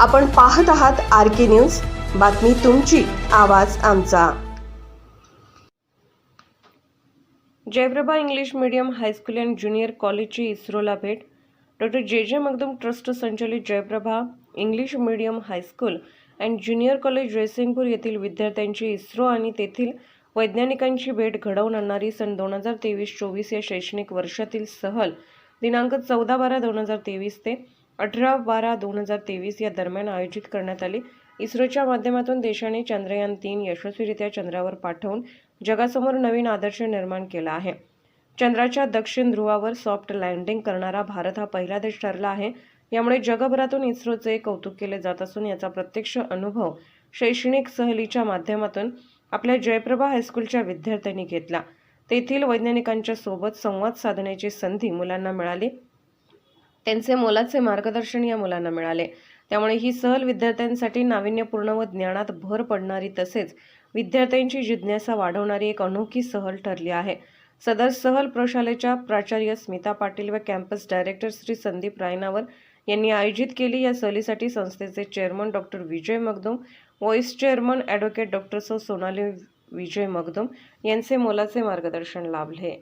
आपण पाहत आहात आर के न्यूज. बातमी तुमची आवाज आमचा. Jayprabha English medium high school and junior कॉलेजची इस्रोला भेट. Doctor J J Magdum trust संचलित Jayprabha English medium high school and junior college Jaysingpur येथील विद्यार्थ्यांची इस्रो आणि तेथील वैज्ञानिकांची भेट घडवून आणणारी सन दोन हजार तेवीस चोवीस या शैक्षणिक वर्षातील सहल. दिनांक चौदा बारा दोन हजार तेवीस ते अठरा बारा दोन हजार तेवीस या दरम्यान आयोजित करण्यात आली. इस्रोच्या माध्यमातून देशाने चंद्रयान तीन यशस्वीरित्या चंद्रावर पाठवून जगासमोर नवीन आदर्श निर्माण केला आहे. चंद्राच्या दक्षिण ध्रुवावर सॉफ्ट लँडिंग करणारा भारत हा पहिला देश ठरला आहे. यामुळे जगभरातून इस्रोचे कौतुक केले जात असून याचा प्रत्यक्ष अनुभव शैक्षणिक सहलीच्या माध्यमातून आपल्या जयप्रभा हायस्कूलच्या विद्यार्थ्यांनी घेतला. तेथील वैज्ञानिकांच्या सोबत संवाद साधण्याची संधी मुलांना मिळाली. त्यांचे मोलाचे मार्गदर्शन या मुलांना मिळाले. त्यामुळे ही सहल विद्यार्थ्यांसाठी नाविन्यपूर्ण व ज्ञानात भर पडणारी तसेच विद्यार्थ्यांची जिज्ञासा वाढवणारी एक अनोखी सहल ठरली आहे. सदर सहल प्रशालेच्या प्राचार्य स्मिता पाटील व कॅम्पस डायरेक्टर श्री संदीप रायनावर यांनी आयोजित केली. या सहलीसाठी संस्थेचे chairman doctor Vijay Magdum vice chairman advocate doctor so Sonali Vijay Magdum यांचे मोलाचे मार्गदर्शन लाभले.